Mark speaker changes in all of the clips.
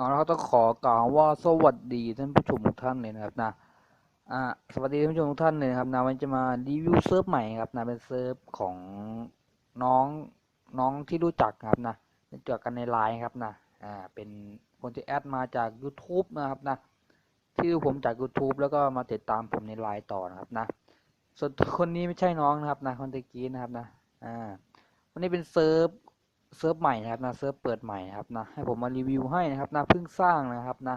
Speaker 1: เอาละครับต้องขอกล่าวว่าสวัสดีท่านผู้ชมทุกท่านเลยนะครับนะอ่าสวัสดีท่านผู้ชมทุกท่านเลยนะครับนะวันจะมารีวิวเซิร์ฟใหม่ครับนะเป็นเซิร์ฟของน้องน้องที่รู้จักครับนะรู้จักกันในไลน์ครับนะอ่าเป็นคนที่แอดมาจาก YouTube นะครับนะที่ผมจาก YouTube แล้วก็มาติดตามผมในไลน์ต่อนะครับนะส่วนคนนี้ไม่ใช่น้องนะครับนะคนตะกี้นะครับนะอ่าวันนี้เป็นเซิร์ฟ เซิร์ฟใหม่นะครับนะเซิร์ฟเปิดใหม่นะครับนะให้ผมมารีวิวให้นะครับนะเพิ่งสร้างนะครับนะ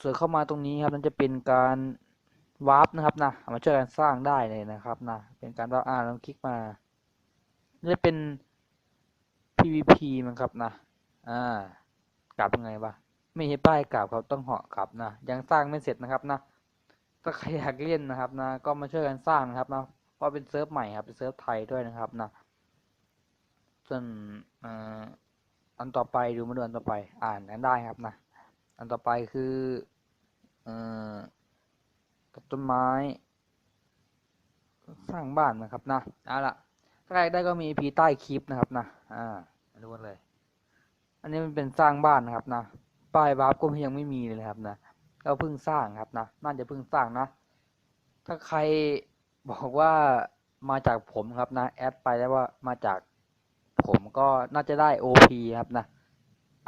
Speaker 1: เสิร์ฟเข้ามาตรงนี้ครับนั่นจะเป็นการวาร์ปนะครับนะมาช่วยกันสร้างได้เลยนะครับนะเป็นการวาร์ปอ่าลองคลิกมานี่จะเป็น PVP มันครับนะอ่ากลับยังไงวะไม่เห็นป้ายกลับครับต้องเหาะกลับนะยังสร้างไม่เสร็จนะครับนะถ้าใครอยากเล่นนะครับนะก็มาช่วยกันสร้างนะครับนะเพราะเป็นเซิร์ฟใหม่ครับเป็นเซิร์ฟไทยด้วยนะครับนะ ส่วนอ่าอันต่อไปดูมาดูอันต่อไป อ่านกันได้ครับนะ อันต่อไปคือเอ่อตัดต้นไม้ สร้างบ้านนะครับนะเอาละถ้าใครได้ก็มีพีใต้คลิปนะครับนะ อ่ามาดูกันเลย อันนี้มันเป็นสร้างบ้านนะครับนะ ป้ายวาร์ก็ยังไม่มีเลยนะครับนะเราเพิ่งสร้างครับนะ น่าจะเพิ่งสร้างนะ ถ้าใครบอกว่ามาจากผมครับนะ แอดไปแล้วว่ามาจาก ก็น่าจะได้ OP ครับนะ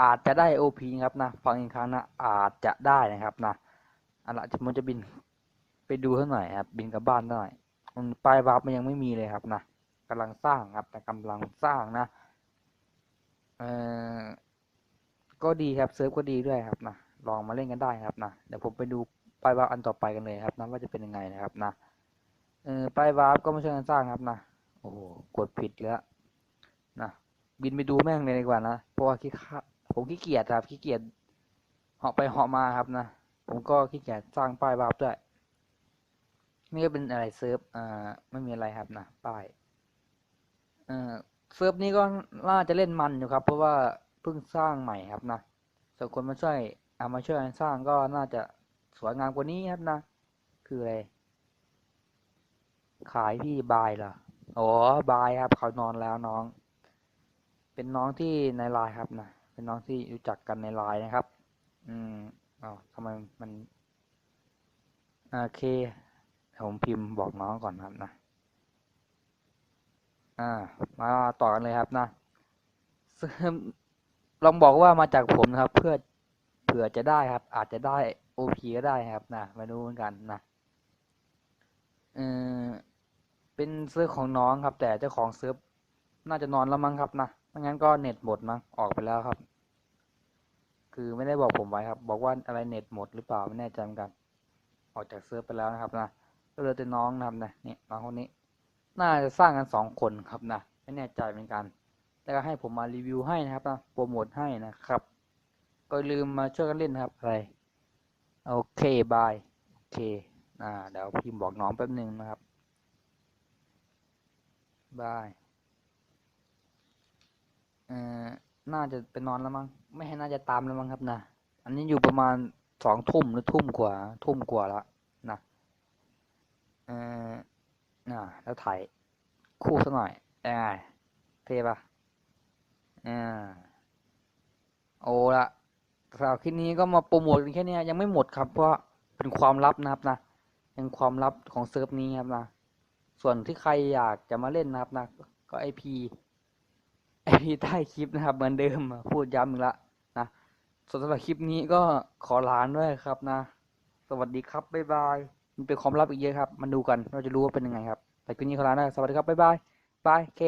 Speaker 1: อาจจะได้ OP ครับนะ ฟังอีกครั้งนะ อาจจะได้นะครับนะเอันละผมจะบินไปดูเท่าหน่อยครับ บินกลับบ้านหน่อยมันปลายวาร์ปมันยังไม่มีเลยครับนะกำลังสร้างครับ แต่กำลังสร้างนะ เออก็ดีครับเซิร์ฟก็ดีด้วยครับนะลองมาเล่นกันได้ครับนะเดี๋ยวผมไปดูปลายวาร์ปอันต่อไปกันเลยครับนะว่าจะเป็นยังไงนะครับนะเออปลายวาร์ปก็ไม่ใช่วยกันสร้างครับนะโอ้โหกดผิดแล้วนะ บินไปดูแม่งเลยดีกว่านะเพราะว่าขี้ข้าผมขี้เกียจครับขี้เกียจเหาะไปเหาะมาครับนะผมก็ขี้เกียจสร้างป้ายวาปด้วยนี่ก็เป็นอะไรเซิร์ฟอ่าไม่มีอะไรครับนะป้ายเอ่อเซิร์ฟนี้ก็น่าจะเล่นมันอยู่ครับ เพราะว่าเพิ่งสร้างใหม่ครับนะส่วนคนมาช่วยเอามาช่วยกันสร้างก็น่าจะสวยงามกว่านี้ครับนะคืออะไรขายพี่บายเหรออ๋อบายครับเขานอนแล้วน้อง เป็นน้องที่ในไลน์ครับนะเป็นน้องที่รู้จักกันในไลน์นะครับ อืมอ๋อทำไมมันโอเคเดี๋ยวผมพิมพ์บอกน้องก่อนครับนะ อ่า มาต่อกันเลยครับนะลองบอกว่ามาจากผมนะครับ เพื่อเผื่อจะได้ครับ อาจจะได้โอพีก็ได้ครับนะมาดูเหมือนกันนะเออเป็นเสื้อของน้องครับ แต่เจ้าของเซิร์ฟน่าจะนอนแล้วมั้งครับนะ ไม่งั้นก็เน็ตหมดมั้งออกไปแล้วครับ คือไม่ได้บอกผมไว้ครับ บอกว่าอะไรเน็ตหมดหรือเปล่าไม่แน่ใจเหมือนกัน ออกจากเซิร์ฟไปแล้วนะครับนะก็เลยแต่น้องนะครับนะนี่น้องคนนี้ น่าจะสร้างกันสองคนครับนะไม่แน่ใจเหมือนกันแต่ก็ให้ผมมารีวิวให้นะครับนะโปรโมทให้นะครับ ก็ลืมมาช่วยกันเล่นนะครับอะไรโอเคบายโอเคอ่าเดี๋ยวพิมพ์บอกน้องแป๊บหนึ่งนะครับบาย เอ่อ น่าจะไปนอนแล้วมั้งไม่ให้น่าจะตามแล้วมั้งครับนะอันนี้อยู่ประมาณสองทุ่มหรือทุ่มกว่า ทุ่มกว่าแล้วนะเออน่ะแล้วถ่ายคู่สักหน่อยได้ไงเทปะอ่าโอ้ละสำหรับคลิปนี้ก็มาโปรโมทกันแค่นี้ยังไม่หมดครับ เพราะเป็นความลับนะครับนะเป็นความลับของเซิร์ฟนี้ครับนะส่วนที่ใครอยากจะมาเล่นนะครับนะก็ไอพี ไอพีใต้คลิปนะครับ เหมือนเดิมพูดย้ำอีกละนะส่วนสำหรับคลิปนี้ก็ขอลาด้วยครับนะ สวัสดีครับ บ๊ายบาย มันเป็นความลับอีกเยอะครับมาดูกัน เราจะรู้ว่าเป็นยังไงครับ แต่คลิปนี้ขอลาด้วยสวัสดีครับ บ๊ายบาย บายเค